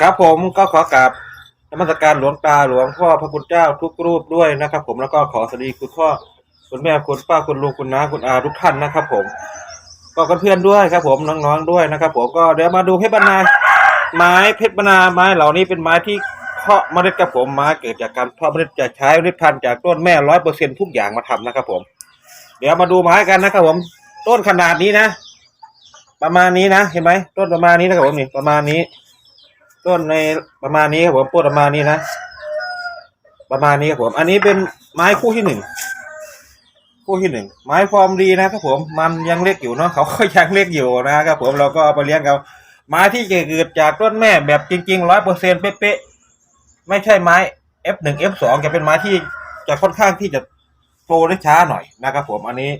ครับผมก็ขอกราบนมัสการหลวงตาหลวงพ่อพระคุณเจ้าทุกรูปด้วยนะครับ ผมแล้วก็ขอสวัสดีคุณพ่อคุณแม่คุณป้าคุณลุงคุณน้าคุณอาทุกท่านนะครับ ผม ก็เพื่อนๆด้วยครับ ผมน้องๆด้วยนะครับ ผมก็เดี๋ยวมาดูเพชรบรรณาไม้เพชรบรรณาไม้เหล่านี้เป็นไม้ที่เพาะเมล็ดครับผมไม้เกิดจากการเพาะเมล็ดจะใช้เมล็ดพันธุ์จากต้นแม่ร้อยเปอร์เซ็นทุกอย่างมาทำนะครับ ผม เดี๋ยวมาดูไม้กันนะครับ ผม ต้นขนาดนี้นะ ประมาณนี้นะเห็นไหมต้นประมาณนี้นะครับผมนี่ประมาณนี้ ต้นในประมาณนี้ครับผมต้นประมาณนี้นะ ประมาณนี้ครับผม อันนี้เป็นไม้คู่ที่หนึ่งคู่ที่หนึ่งไม้ฟอร์มดีนะครับผมมันยังเล็กอยู่เนาะเขาก็ยังเล็กอยู่นะครับผมเราก็เอาไปเลี้ยงเขาไม้ที่เกิดจากต้นแม่แบบจริงๆร้อยเปอร์เซ็นต์เป๊ะๆไม่ใช่ไม้ F1 F2 จะเป็นไม้ที่จะค่อนข้างที่จะโตได้ช้าหน่อยนะครับผมอันนี้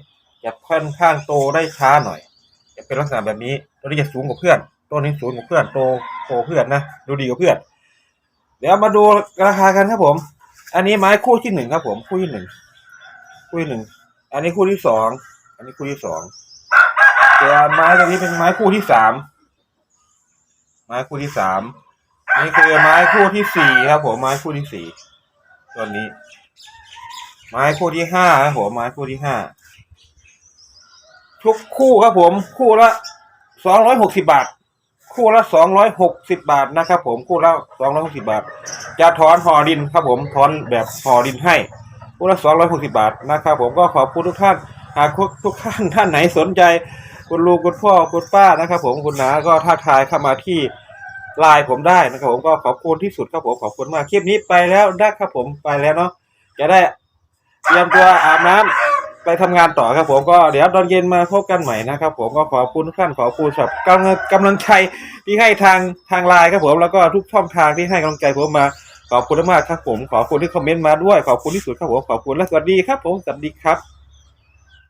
จะค่อนข้างโตได้ช้าหน่อย จะเป็นลักษณะแบบนี้ตัวนี้จะสูงกว่าเพื่อน ตัวนี้สูงกว่าเพื่อนโตโตเพื่อนนะดูดีกว่าเพื่อน เดี๋ยวมาดูราคากันครับผม อันนี้ไม้คู่ที่หนึ่งครับผมคู่ที่หนึ่งคู่ที่หนึ่งอันนี้คู่ที่สองอันนี้คู่ที่สองแต่ไม้ตัวนี้เป็นไม้คู่ที่สามไม้คู่ที่สามอันนี้คือไม้คู่ที่สี่ครับผมไม้คู่ที่สี่ตัวนี้ ไม้คู่ที่ห้าครับผมไม้คู่ที่ห้าทุกคู่ครับผม คู่ละสองร้อยหกสิบาท คู่ละสองร้อยหกสิบาทนะครับผมคู่ละสองร้อยหกสิบาท จะถอนห่อดินครับผมถอนแบบห่อดินให้คู่ละสองร้อยหกสิบาทนะครับผมก็ขอบคุณทุกท่านหากทุกท่านท่านไหนสนใจ คุณลุงคุณพ่อคุณป้านะครับผมคุณน้าก็ทักทายเข้ามาที่ไลน์ผมได้นะครับผมก็ขอบคุณที่สุดครับผมขอบคุณมากคลิปนี้ไปแล้วนะครับผมไปแล้วเนาะจะได้เตรียมตัวอาบน้ำ ไปทำงานต่อครับผมก็เดี๋ยวตอนเย็นมาพบกันใหม่นะครับผมก็ขอบคุณทุกท่านขอบคุณสำหรับกำลังกำลังใจที่ให้ทางทางไลน์ครับผมแล้วก็ทุกช่องทางที่ให้กำลังใจผมมาขอบคุณมากครับผมขอบคุณที่คอมเมนต์มาด้วยขอบคุณที่สุดครับผมขอบคุณและสวัสดีครับผมสวัสดีครับ